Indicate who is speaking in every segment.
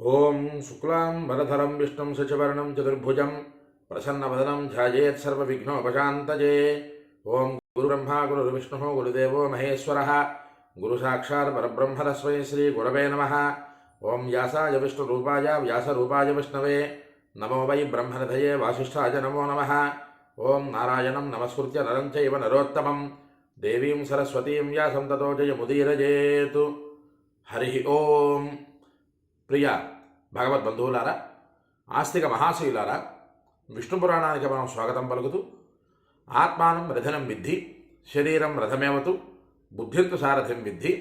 Speaker 1: ஓம் சுக்லாம் வரதரம் விஷ்ணும் சசிவர்ணம் சதுர்புஜம் பிரசன்னவதனம் ஜாஜேத் சர்வவிக்னோபசாந்தஜே ஓம் குரு பிரம்மா குரு விஷ்ணு குருதேவோ மகேஸ்வர குரு சாட்சாத் பரபிரம்மரஸ்வை ஸ்ரீ குரவே நம ஓம் வியாசாய விஷ்ணுரூபாய வியாசரூபாய விஷ்ணவே நமோ வை பிரம்மரதயே வாசிஷ்டாய நமோ நம ஓம் நாராயணம் நமஸ்கிருத்திய நரம் செய்வ நரோத்தமம் தேவீம் சரஸ்வதீம் வியாசம் ததோ ஜெயமுதீரஜேத்து ஹரி ஓம் பிரியா భగవద్ బంధువులారా ఆస్తిక మహాశయులారా విష్ణు పురాణానికి మనం స్వాగతం పలుకుతూ ఆత్మానం రథనం విద్ధి శరీరం రథమేవతు బుద్ధింతు సారథ్యం విద్ధి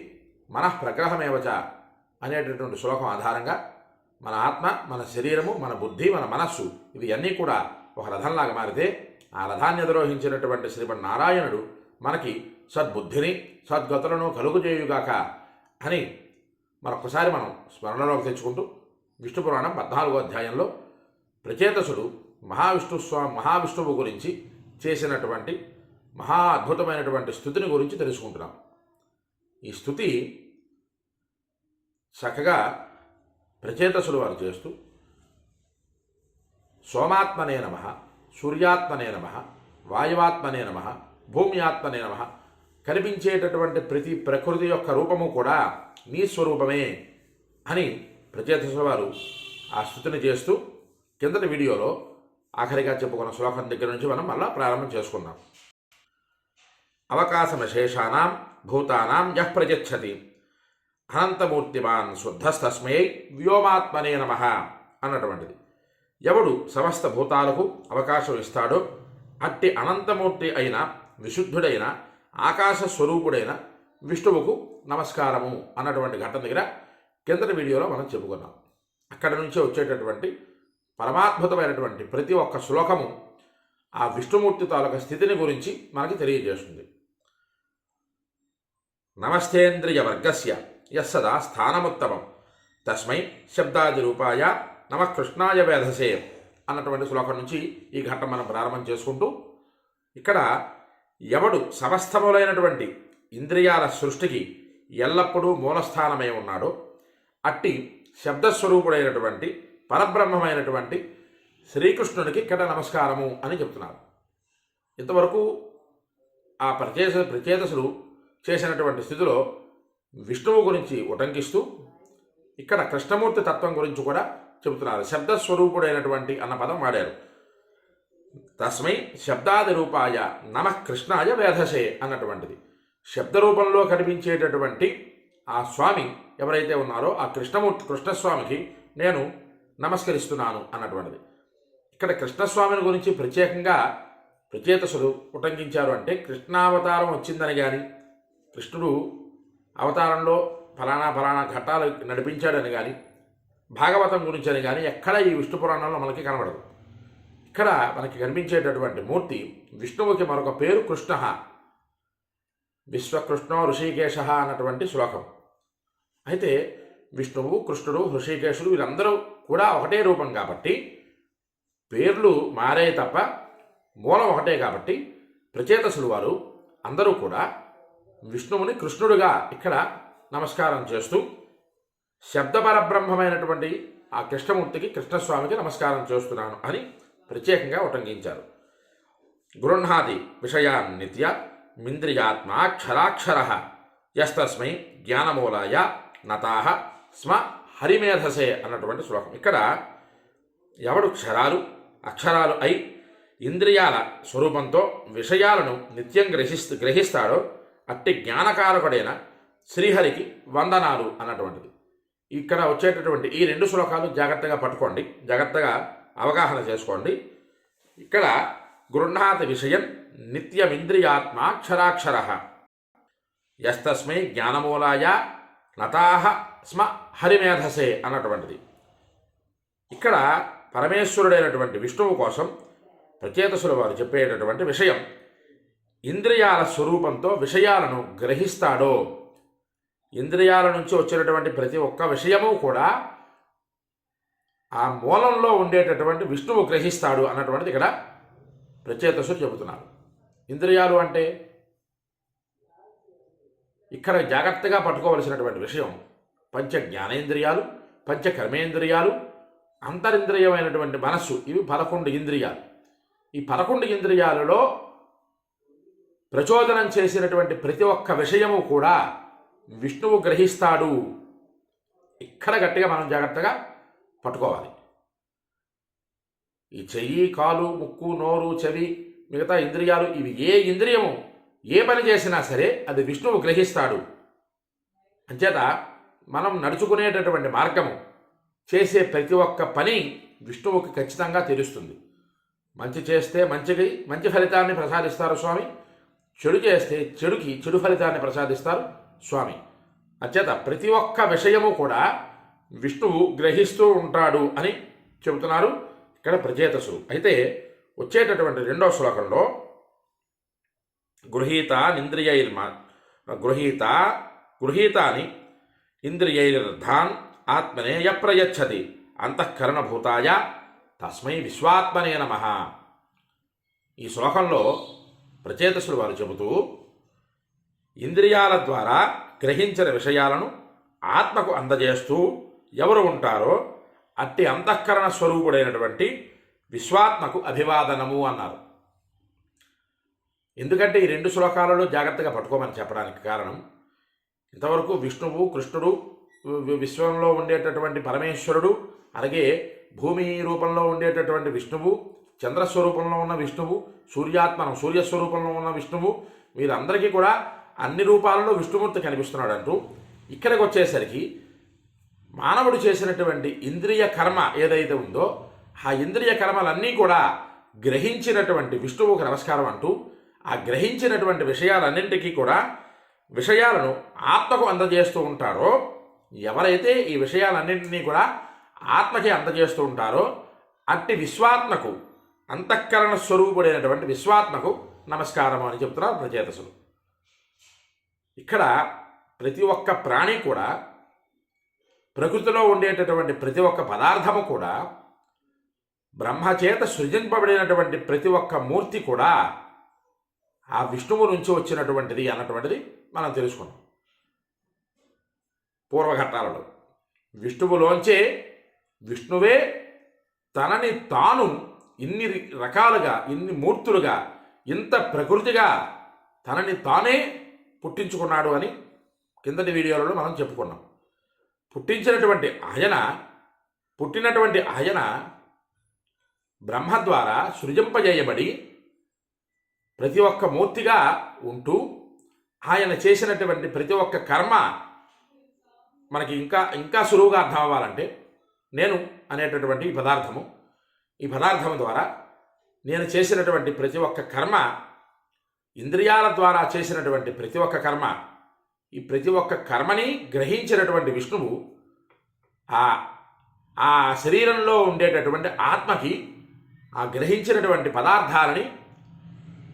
Speaker 1: మనః ప్రగ్రహమేవచ అనేటటువంటి శ్లోకం ఆధారంగా మన ఆత్మ మన శరీరము మన బుద్ధి మన మనస్సు ఇవి అన్నీ కూడా ఒక రథంలాగా మారితే ఆ రథాన్ని అధిరోహించినటువంటి శ్రీమన్నారాయణుడు మనకి సద్బుద్ధిని సద్గతులను కలుగు చేయుగాక అని మరొకసారి మనం స్మరణలోకి తెచ్చుకుంటూ విష్ణు పురాణం పద్నాలుగో అధ్యాయంలో ప్రచేతసుడు మహావిష్ణు స్వామి మహావిష్ణువు గురించి చేసినటువంటి మహా అద్భుతమైనటువంటి స్థుతిని గురించి తెలుసుకుంటున్నాం. ఈ స్థుతి చక్కగా ప్రచేతసుడు వారు చేస్తూ సోమాత్మనే నమ సూర్యాత్మనే నమ వాయువాత్మనే నమ భూమి ఆత్మనే నమ కనిపించేటటువంటి ప్రతి ప్రకృతి యొక్క రూపము కూడా నీ స్వరూపమే అని ప్రత్యేక వారు ఆ స్థుతిని చేస్తూ కిందటి వీడియోలో ఆఖరిగా చెప్పుకున్న శ్లోకం దగ్గర నుంచి మనం మళ్ళా ప్రారంభం చేసుకున్నాం అవకాశమశేషానాం భూతానాం యః ప్రజచ్చతి అనంతమూర్తిమాన్ శుద్ధస్తస్మై వ్యోమాత్మనే నమ అన్నటువంటిది. ఎవడు సమస్త భూతాలకు అవకాశం ఇస్తాడో అట్టి అనంతమూర్తి అయిన విశుద్ధుడైన ఆకాశ స్వరూపుడైన విష్ణువుకు నమస్కారము అన్నటువంటి ఘట్టం దగ్గర కిందటి వీడియోలో మనం చెప్పుకున్నాం. అక్కడి నుంచే వచ్చేటటువంటి పరమాద్భుతమైనటువంటి ప్రతి ఒక్క శ్లోకము ఆ విష్ణుమూర్తి తాలూక స్థితిని గురించి మనకి తెలియజేస్తుంది. నమస్తేంద్రియ వర్గస్య యస్సదా స్థానముత్తమం. తస్మై శబ్దాది రూపాయ నమ కృష్ణాయ వేధసే అన్నటువంటి శ్లోకం నుంచి ఈ ఘట్టం మనం ప్రారంభం చేసుకుంటూ ఇక్కడ ఎవడు సమస్తములైనటువంటి ఇంద్రియాల సృష్టికి ఎల్లప్పుడూ మూలస్థానమై ఉన్నాడో అట్టి శబ్దస్వరూపుడైనటువంటి పరబ్రహ్మమైనటువంటి శ్రీకృష్ణుడికి ఇక్కడ నమస్కారము అని చెప్తున్నారు. ఇంతవరకు ఆ ప్రచేత ప్రచేతసులు చేసినటువంటి స్థితిలో విష్ణువు గురించి ఉటంకిస్తూ ఇక్కడ కృష్ణమూర్తి తత్వం గురించి కూడా చెబుతున్నారు. శబ్దస్వరూపుడైనటువంటి అన్న పదం వాడారు. తస్మై శబ్దాది రూపాయ నమ కృష్ణాయ వేధసే అన్నటువంటిది. శబ్దరూపంలో కనిపించేటటువంటి ఆ స్వామి ఎవరైతే ఉన్నారో ఆ కృష్ణమూర్తి కృష్ణస్వామికి నేను నమస్కరిస్తున్నాను అన్నటువంటిది. ఇక్కడ కృష్ణస్వామిని గురించి ప్రత్యేకంగా ప్రచేతసులు ఉటంకించారు అంటే కృష్ణావతారం వచ్చిందని కానీ కృష్ణుడు అవతారంలో ఫలానా ఫలానా ఘట్టాలు నడిపించాడని కానీ భాగవతం గురించి అని కానీ ఎక్కడ ఈ విష్ణు పురాణంలో మనకి కనబడదు. ఇక్కడ మనకి కనిపించేటటువంటి మూర్తి విష్ణువుకి మరొక పేరు కృష్ణ విశ్వకృష్ణ ఋషికేశ అన్నటువంటి శ్లోకం. అయితే విష్ణువు కృష్ణుడు హృషికేశుడు వీరందరూ కూడా ఒకటే రూపం కాబట్టి పేర్లు మారే తప్ప మూలం ఒకటే కాబట్టి ప్రచేతసులు వారు అందరూ కూడా విష్ణువుని కృష్ణుడుగా ఇక్కడ నమస్కారం చేస్తూ శబ్దపరబ్రహ్మమైనటువంటి ఆ కృష్ణమూర్తికి కృష్ణస్వామికి నమస్కారం చేస్తున్నాను అని ప్రత్యేకంగా ఉటంకించారు. గృహ్ణాది విషయాన్నిత్య మింద్రియాత్మాక్షరాక్షర యస్తస్మై జ్ఞానమూలాయ నతాహ స్మ హరిమేధసే అన్నటువంటి శ్లోకం. ఇక్కడ ఎవడు క్షరాలు అక్షరాలు అయి ఇంద్రియాల స్వరూపంతో విషయాలను నిత్యం గ్రహిస్తూ గ్రహిస్తాడో అట్టి జ్ఞానకారకుడైన శ్రీహరికి వందనాలు అన్నటువంటిది. ఇక్కడ వచ్చేటటువంటి ఈ రెండు శ్లోకాలు జాగ్రత్తగా పట్టుకోండి. జాగ్రత్తగా అవగాహన చేసుకోండి. ఇక్కడ గృహ్ణాతి విషయం నిత్యమింద్రియాత్మాక్షరాక్షర యస్తస్మై జ్ఞానమూలాయ నతాహ స్మ హరిమేధసే అన్నటువంటిది. ఇక్కడ పరమేశ్వరుడైనటువంటి విష్ణువు కోసం ప్రచేతసుల వారు చెప్పేటటువంటి విషయం. ఇంద్రియాల స్వరూపంతో విషయాలను గ్రహిస్తాడో. ఇంద్రియాల నుంచి వచ్చినటువంటి ప్రతి ఒక్క విషయము కూడా ఆ మూలంలో ఉండేటటువంటి విష్ణువు గ్రహిస్తాడు అన్నటువంటిది ఇక్కడ ప్రచేతసులు చెబుతున్నారు. ఇంద్రియాలు అంటే ఇక్కడ జాగ్రత్తగా పట్టుకోవలసినటువంటి విషయం పంచ జ్ఞానేంద్రియాలు పంచ కర్మేంద్రియాలు అంతరింద్రియమైనటువంటి మనస్సు ఇవి పదకొండు ఇంద్రియాలు. ఈ పదకొండు ఇంద్రియాలలో ప్రచోదనం చేసినటువంటి ప్రతి ఒక్క విషయము కూడా విష్ణువు గ్రహిస్తాడు. ఇక్కడ గట్టిగా మనం జాగ్రత్తగా పట్టుకోవాలి. ఈ చెయ్యి కాలు ముక్కు నోరు చెవి మిగతా ఇంద్రియాలు ఇవి ఏ ఇంద్రియము ఏ పని చేసినా సరే అది విష్ణువు గ్రహిస్తాడు. అంచేత మనం నడుచుకునేటటువంటి మార్గము చేసే ప్రతి ఒక్క పని విష్ణువుకి ఖచ్చితంగా తెలుస్తుంది. మంచి చేస్తే మంచికి మంచి ఫలితాన్ని ప్రసాదిస్తారు స్వామి. చెడు చేస్తే చెడుకి చెడు ఫలితాన్ని ప్రసాదిస్తారు స్వామి. అంచేత ప్రతి ఒక్క విషయము కూడా విష్ణువు గ్రహిస్తూ ఉంటాడు అని చెబుతున్నారు ఇక్కడ ప్రచేతసులు అయితే వచ్చేటటువంటి రెండో శ్లోకంలో గృహీత నింద్రియైర్మ. గృహీత గృహీతాని ఇంద్రియైర్ధాన్ ఆత్మనే యప్రయచ్చతి. అంతఃకరణభూతాయ తస్మై విశ్వాత్మనే నమ. ఈ శ్లోకంలో ప్రచేతసులు వారు చెబుతూ ఇంద్రియాల ద్వారా గ్రహించిన విషయాలను ఆత్మకు అందజేస్తూ ఎవరు ఉంటారో అట్టి అంతఃకరణ స్వరూపుడైనటువంటి విశ్వాత్మకు అభివాదనము అన్నారు. ఎందుకంటే ఈ రెండు శ్లోకాలలో జాగ్రత్తగా పట్టుకోమని చెప్పడానికి కారణం ఇంతవరకు విష్ణువు కృష్ణుడు విశ్వంలో ఉండేటటువంటి పరమేశ్వరుడు అలాగే భూమి రూపంలో ఉండేటటువంటి విష్ణువు చంద్రస్వరూపంలో ఉన్న విష్ణువు సూర్యాత్మనం సూర్యస్వరూపంలో ఉన్న విష్ణువు వీరందరికీ కూడా అన్ని రూపాలలో విష్ణుమూర్తి కనిపిస్తున్నాడు అంటూ ఇక్కడికి వచ్చేసరికి మానవుడు చేసినటువంటి ఇంద్రియ కర్మ ఏదైతే ఉందో ఆ ఇంద్రియ కర్మలన్నీ కూడా గ్రహించినటువంటి విష్ణువుకు నమస్కారం అంటూ ఆ గ్రహించినటువంటి విషయాలన్నింటికీ కూడా విషయాలను ఆత్మకు అందజేస్తూ ఉంటారో ఎవరైతే ఈ విషయాలన్నింటినీ కూడా ఆత్మకి అందజేస్తూ ఉంటారో అట్టి విశ్వాత్మకు అంతఃకరణ స్వరూపుడైనటువంటి విశ్వాత్మకు నమస్కారం అని చెప్తున్నారు ప్రచేతసులు. ఇక్కడ ప్రతి ఒక్క ప్రాణి కూడా ప్రకృతిలో ఉండేటటువంటి ప్రతి ఒక్క పదార్థము కూడా బ్రహ్మచేత సృజింపబడినటువంటి ప్రతి ఒక్క మూర్తి కూడా ఆ విష్ణువు నుంచి వచ్చినటువంటిది అన్నటువంటిది మనం తెలుసుకున్నాం. పూర్వఘట్టాలలో విష్ణువులోంచే విష్ణువే తనని తాను ఇన్ని రకాలుగా ఇన్ని మూర్తులుగా ఇంత ప్రకృతిగా తనని తానే పుట్టించుకున్నాడు అని కిందటి వీడియోలలో మనం చెప్పుకున్నాం. పుట్టించినటువంటి ఆయన పుట్టినటువంటి ఆయన బ్రహ్మ ద్వారా సృజింపజేయబడి ప్రతి ఒక్క మూర్తిగా ఉంటూ ఆయన చేసినటువంటి ప్రతి ఒక్క కర్మ మనకి ఇంకా ఇంకా సులువుగా అర్థం అవ్వాలంటే నేను అనేటటువంటి ఈ పదార్థము ఈ పదార్థము ద్వారా నేను చేసినటువంటి ప్రతి ఒక్క కర్మ ఇంద్రియాల ద్వారా చేసినటువంటి ప్రతి ఒక్క కర్మ ఈ ప్రతి ఒక్క కర్మని గ్రహించినటువంటి విష్ణువు ఆ ఆ శరీరంలో ఉండేటటువంటి ఆత్మకి ఆ గ్రహించినటువంటి పదార్థాలని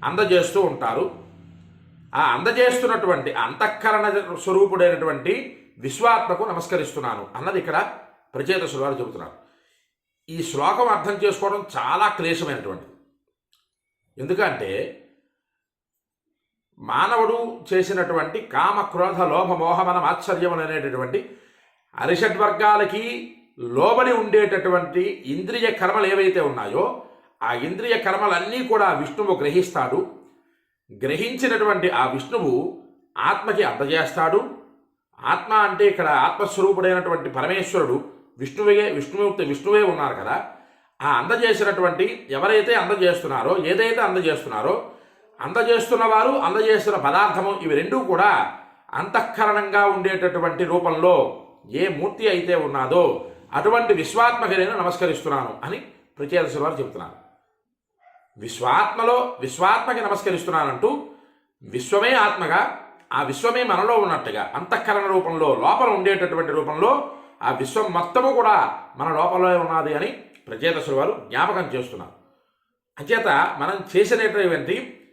Speaker 1: అందజేస్తూ ఉంటారు. ఆ అందజేస్తున్నటువంటి అంతఃకరణ స్వరూపుడైనటువంటి విశ్వాత్మకు నమస్కరిస్తున్నాను అన్నది ఇక్కడ ప్రచేత శ్లోకాలు చెబుతున్నారు. ఈ శ్లోకం అర్థం చేసుకోవడం చాలా క్లేశమైనటువంటిది. ఎందుకంటే మానవుడు చేసినటువంటి కామ క్రోధ లోభ మోహమన ఆశ్చర్యములు అనేటటువంటి అరిషడ్ వర్గాలకి లోబడి ఉండేటటువంటి ఇంద్రియ కర్మలు ఏవైతే ఉన్నాయో ఆ ఇంద్రియ కర్మలన్నీ కూడా విష్ణువు గ్రహిస్తాడు. గ్రహించినటువంటి ఆ విష్ణువు ఆత్మకి అందజేస్తాడు ఆత్మ అంటే ఇక్కడ ఆత్మస్వరూపుడైనటువంటి పరమేశ్వరుడు విష్ణువే విష్ణుమూర్తి విష్ణువే ఉన్నారు కదా. ఆ అందజేసినటువంటి ఎవరైతే అందజేస్తున్నారో ఏదైతే అందజేస్తున్నారో అందజేస్తున్న వారు అందజేస్తున్న పదార్థము ఇవి రెండూ కూడా అంతఃకరణంగా ఉండేటటువంటి రూపంలో ఏ మూర్తి అయితే ఉన్నాదో అటువంటి విశ్వాత్మకి నేను నమస్కరిస్తున్నాను అని ప్రచేతసుల వారు చెబుతున్నారు విశ్వాత్మలో విశ్వాత్మకి నమస్కరిస్తున్నానంటూ విశ్వమే ఆత్మగా ఆ విశ్వమే మనలో ఉన్నట్టుగా అంతఃకరణ రూపంలో లోపల ఉండేటటువంటి రూపంలో ఆ విశ్వం మొత్తము కూడా మన లోపలే ఉన్నది అని ప్రచేతసుల వారు జ్ఞాపకం చేస్తున్నారు. అంచేత మనం చేసినటువంటి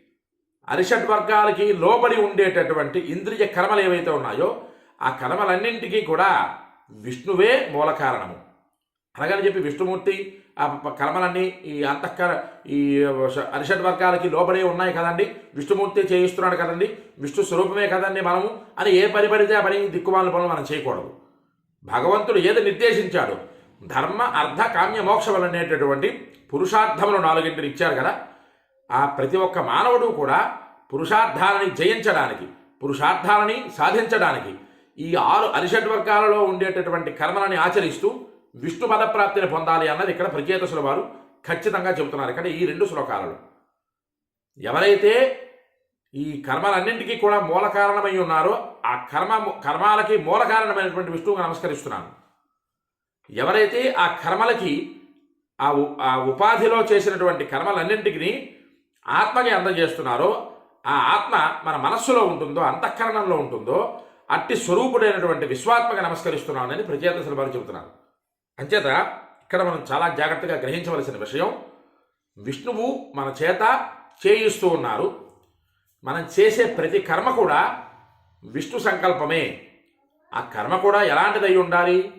Speaker 1: అరిషడ్ వర్గాలకి లోబడి ఉండేటటువంటి ఇంద్రియ కర్మలు ఏవైతే ఉన్నాయో ఆ కర్మలన్నింటికీ కూడా విష్ణువే మూల కారణము అలాగని చెప్పి విష్ణుమూర్తి ఆ కర్మలన్నీ ఈ అంతఃకర ఈ అరిషడ్ వర్గాలకి లోబడే ఉన్నాయి కదండి. విష్ణుమూర్తి చేయిస్తున్నాడు కదండి. విష్ణు స్వరూపమే కదండి మనము. అని ఏ పని పడితే ఆ పని దిక్కుమాల పనులు మనం చేయకూడదు. భగవంతుడు ఏది నిర్దేశించాడు? ధర్మ అర్ధ కామ్య మోక్షములు అనేటటువంటి పురుషార్థములు నాలుగింటిని ఇచ్చారు కదా. ఆ ప్రతి ఒక్క మానవుడు కూడా పురుషార్థాలని జయించడానికి పురుషార్థాలని సాధించడానికి ఈ ఆరు అరిషడ్ వర్గాలలో ఉండేటటువంటి కర్మలని ఆచరిస్తూ విష్ణు పదప్రాప్తిని పొందాలి అన్నది ఇక్కడ ప్రచేతసుల వారు ఖచ్చితంగా చెబుతున్నారు. ఇక్కడ ఈ రెండు శ్లోకాలలో ఎవరైతే ఈ కర్మలన్నింటికీ కూడా మూల కారణమై ఉన్నారో ఆ కర్మ కర్మాలకి మూల కారణమైనటువంటి విష్ణువుకు నమస్కరిస్తున్నాను ఎవరైతే ఆ కర్మలకి ఆ ఆ ఉపాధిలో చేసినటువంటి కర్మలన్నింటికి ఆత్మకి అందజేస్తున్నారో ఆ ఆత్మ మన మనస్సులో ఉంటుందో అంతఃకరణంలో ఉంటుందో అట్టి స్వరూపుడైనటువంటి విశ్వాత్మగా నమస్కరిస్తున్నానని ప్రచేత వారు చెబుతున్నారు. అంచేత ఇక్కడ మనం చాలా జాగ్రత్తగా గ్రహించవలసిన విషయం విష్ణువు మన చేత చేయిస్తూ ఉన్నారు. మనం చేసే ప్రతి కర్మ కూడా విష్ణు సంకల్పమే. ఆ కర్మ కూడా ఎలాంటిదై ఉండాలి?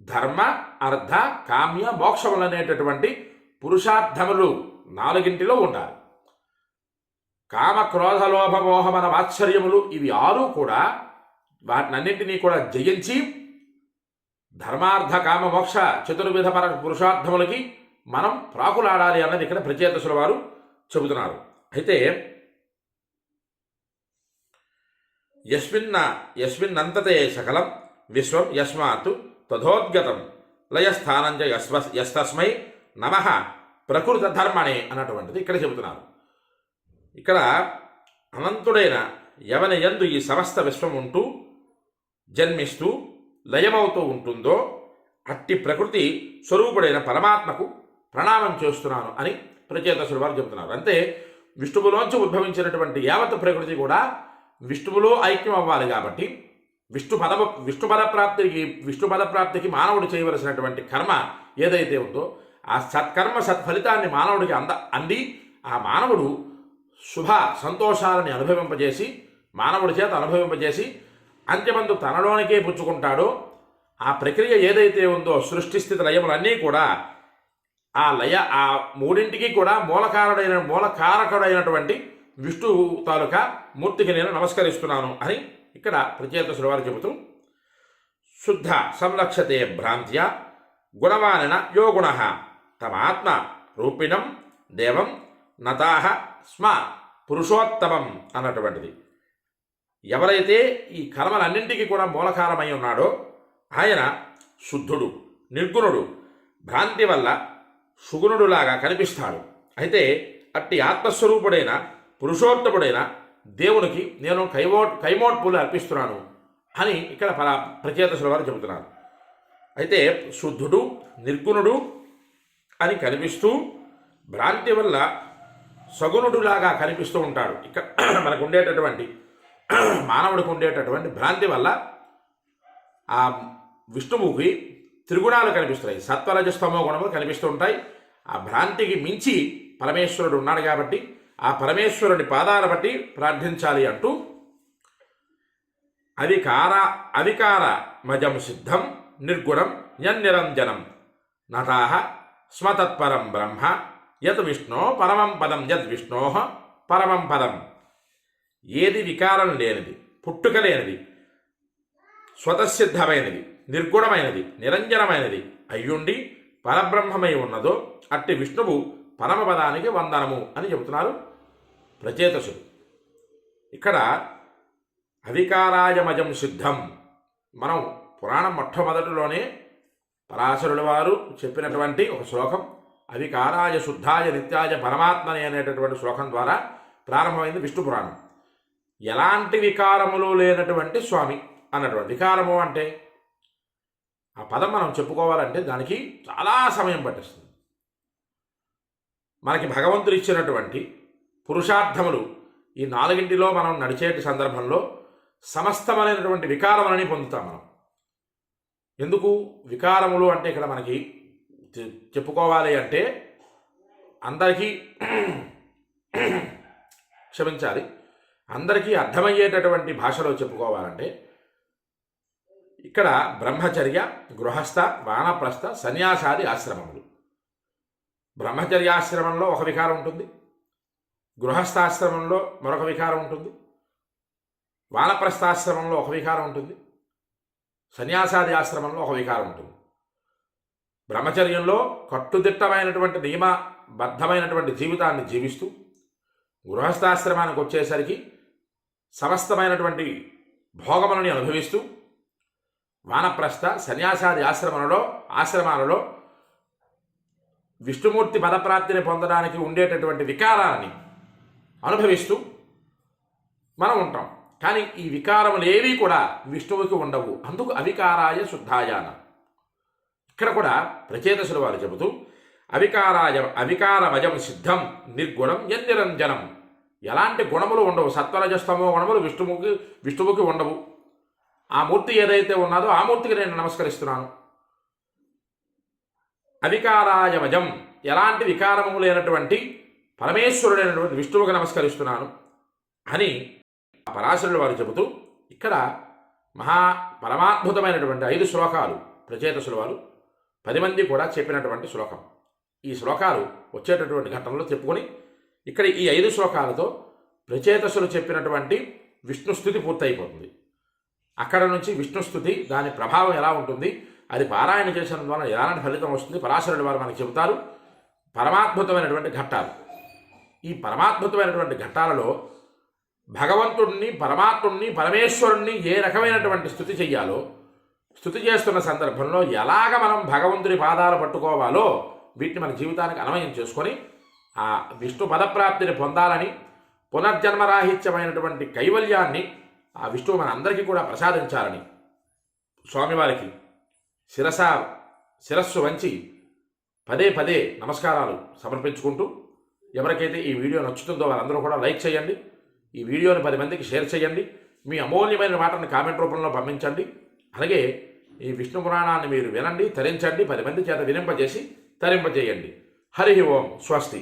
Speaker 1: ధర్మ అర్థ కామ్య మోక్షములు అనేటటువంటి పురుషార్థములు నాలుగింటిలో ఉండాలి. కామ క్రోధ లోభమోహమన వాత్సర్యములు ఇవి ఆరు కూడా వాటినన్నింటినీ కూడా జయించి ధర్మార్థ కామ మోక్ష చతుర్విధ పర పురుషార్థములకి మనం ప్రాకులాడాలి అన్నది ఇక్కడ ప్రచేతసుల వారు చెబుతున్నారు. అయితే యస్మిన్న యస్మిన్నంతతే సకలం విశ్వం యస్మాత్ తథోద్గతం లయస్థానంజ యస్వ యస్తస్మై నమ ప్రకృత ధర్మణే అన్నటువంటిది ఇక్కడ చెబుతున్నారు. ఇక్కడ అనంతుడైన ఎవని యందు ఈ సమస్త విశ్వం ఉంటూ జన్మిస్తూ లయమవుతూ ఉంటుందో అట్టి ప్రకృతి స్వరూపుడైన పరమాత్మకు ప్రణామం చేస్తున్నాను అని ప్రచేతసుడు వారు చెబుతున్నారు. అంటే విష్ణువులోంచి ఉద్భవించినటువంటి యావత్ ప్రకృతి కూడా విష్ణువులో ఐక్యం అవ్వాలి కాబట్టి విష్ణు పద విష్ణు పదప్రాప్తికి విష్ణు పదప్రాప్తికి మానవుడు చేయవలసినటువంటి కర్మ ఏదైతే ఉందో ఆ సత్కర్మ సత్ఫలితాన్ని మానవుడికి అంద అంది ఆ మానవుడు శుభ సంతోషాలని అనుభవింపజేసి మానవుడి చేత అనుభవింపజేసి అంత్యమందు తనలోనికే పుచ్చుకుంటాడో. ఆ ప్రక్రియ ఏదైతే ఉందో సృష్టి స్థితి లయములన్నీ కూడా ఆ లయ ఆ మూడింటికి కూడా మూలకారుడైన మూలకారకుడైనటువంటి విష్ణువు తాలూకా మూర్తికి నేను నమస్కరిస్తున్నాను అని ఇక్కడ ప్రచేత వారు చెబుతూ శుద్ధ సంలక్షతే భ్రాంత్య గుణవానిన యో గుణ తమాత్మ రూపిణం దేవం నతాహ స్మ పురుషోత్తమం అన్నటువంటిది. ఎవరైతే ఈ కర్మలన్నింటికీ కూడా మూలకారమై ఉన్నాడో ఆయన శుద్ధుడు నిర్గుణుడు భ్రాంతి వల్ల సుగుణుడులాగా కనిపిస్తాడు. అయితే అట్టి ఆత్మస్వరూపుడైన పురుషోత్తముడైన దేవునికి నేను కైమోట్ కైమోట్పులు అర్పిస్తున్నాను అని ఇక్కడ పర ప్రచేతసుల వారు చెబుతున్నారు. అయితే శుద్ధుడు నిర్గుణుడు అని కనిపిస్తూ భ్రాంతి వల్ల సగుణుడులాగా కనిపిస్తూ ఉంటాడు. ఇక్కడ మనకు ఉండేటటువంటి మానవుడికి ఉండేటటువంటి భ్రాంతి వల్ల ఆ విష్ణువుకి త్రిగుణాలు కనిపిస్తాయి సత్వరజస్తమో గుణములు కనిపిస్తుంటాయి. ఆ భ్రాంతికి మించి పరమేశ్వరుడు ఉన్నాడు కాబట్టి ఆ పరమేశ్వరుని పాదాల బట్టి ప్రార్థించాలి అంటూ అధికార అధికార మజం సిద్ధం నిర్గుణం యన్నిరంజనం నటాహ స్మతత్పరం బ్రహ్మ యత్ విష్ణో పరమం పదం యద్ విష్ణో పరమం పదం ఏది వికారం లేనిది పుట్టుక లేనిది స్వతసిద్ధమైనది నిర్గుణమైనది నిరంజనమైనది అయ్యుండి పరబ్రహ్మమై ఉన్నదో అట్టి విష్ణువు పరమపదానికి వందనము అని చెబుతున్నారు ప్రచేతసుడు. ఇక్కడ అధికారాయమజం సిద్ధం. మనం పురాణం మొట్టమొదటిలోనే పరాశరుల వారు చెప్పినటువంటి ఒక శ్లోకం అధికారాయ శుద్ధాయ నిత్యాయ పరమాత్మని అనేటటువంటి శ్లోకం ద్వారా ప్రారంభమైంది విష్ణు పురాణం. ఎలాంటి వికారములు లేనటువంటి స్వామి అన్నటువంటి వికారము అంటే ఆ పదం మనం చెప్పుకోవాలంటే దానికి చాలా సమయం పట్టిస్తుంది. మనకి భగవంతుడు ఇచ్చినటువంటి పురుషార్థములు ఈ నాలుగింటిలో మనం నడిచేటి సందర్భంలో సమస్తమైనటువంటి వికారములని పొందుతాం మనం. ఎందుకు? వికారములు అంటే ఇక్కడ మనకి చెప్పుకోవాలి అంటే అందరికీ క్షమించాలి. అందరికీ అర్థమయ్యేటటువంటి భాషలో చెప్పుకోవాలంటే ఇక్కడ బ్రహ్మచర్య గృహస్థ వానప్రస్థ సన్యాసాది ఆశ్రమములు. బ్రహ్మచర్యాశ్రమంలో ఒక వికారం ఉంటుంది. గృహస్థాశ్రమంలో మరొక వికారం ఉంటుంది. వానప్రస్థాశ్రమంలో ఒక వికారం ఉంటుంది. సన్యాసాది ఆశ్రమంలో ఒక వికారం ఉంటుంది. బ్రహ్మచర్యంలో కట్టుదిట్టమైనటువంటి నియమబద్ధమైనటువంటి జీవితాన్ని జీవిస్తూ గృహస్థాశ్రమానికి వచ్చేసరికి సమస్తమైనటువంటి భోగములని అనుభవిస్తూ వానప్రస్థ సన్యాసాది ఆశ్రమంలో ఆశ్రమాలలో విష్ణుమూర్తి పదప్రాప్తిని పొందడానికి ఉండేటటువంటి వికారాన్ని అనుభవిస్తూ మనం ఉంటాం. కానీ ఈ వికారములు కూడా విష్ణువుకి ఉండవు. అందుకు అవికారాయ శుద్ధాయాన. ఇక్కడ కూడా ప్రచేతసులు వారు చెబుతూ అవికారాయ అవికారమజం సిద్ధం నిర్గుణం ఎన్నిరంజనం ఎలాంటి గుణములు ఉండవు. సత్వరజస్తమో గుణములు విష్ణువుకి విష్ణువుకి ఉండవు. ఆ మూర్తి ఏదైతే ఉన్నదో ఆ మూర్తికి నేను నమస్కరిస్తున్నాను. అవికారాయమజం. ఎలాంటి వికారము లేనటువంటి పరమేశ్వరుడైనటువంటి విష్ణువుకి నమస్కరిస్తున్నాను అని పరాశరుడు వారు చెబుతూ ఇక్కడ మహా పరమాద్భుతమైనటువంటి ఐదు శ్లోకాలు ప్రచేతసులు వారు పది మంది కూడా చెప్పినటువంటి శ్లోకం. ఈ శ్లోకాలు వచ్చేటటువంటి ఘట్టంలో చెప్పుకొని ఇక్కడ ఈ ఐదు శ్లోకాలతో ప్రచేతసులు చెప్పినటువంటి విష్ణుస్థుతి పూర్తయిపోతుంది. అక్కడ నుంచి విష్ణుస్థుతి దాని ప్రభావం ఎలా ఉంటుంది? అది పారాయణ చేసిన ద్వారా ఎలాంటి ఫలితం వస్తుంది? పరాశరుడు వారు మనకు చెబుతారు. పరమాద్భుతమైనటువంటి ఘట్టాలు. ఈ పరమాద్భుతమైనటువంటి ఘట్టాలలో భగవంతుణ్ణి పరమాత్ముణ్ణి పరమేశ్వరుణ్ణి ఏ రకమైనటువంటి స్థుతి చెయ్యాలో స్థుతి చేస్తున్న సందర్భంలో ఎలాగ మనం భగవంతుని పాదాలు పట్టుకోవాలో వీటిని మన జీవితానికి అన్వయం చేసుకొని ఆ విష్ణు పదప్రాప్తిని పొందాలని పునర్జన్మరాహిత్యమైనటువంటి కైవల్యాన్ని ఆ విష్ణువు మన అందరికీ కూడా ప్రసాదించాలని స్వామివారికి శిరస శిరస్సు వంచి పదే పదే నమస్కారాలు సమర్పించుకుంటూ ఎవరికైతే ఈ వీడియో నచ్చుతుందో వారందరూ కూడా లైక్ చేయండి. ఈ వీడియోని పది మందికి షేర్ చేయండి. మీ అమూల్యమైన మాటను కామెంట్ రూపంలో పంపించండి. అలాగే ఈ విష్ణు పురాణాన్ని మీరు వినండి తరించండి పది మంది చేత వినింపజేసి తరింపజేయండి. హరి ఓం స్వస్తి.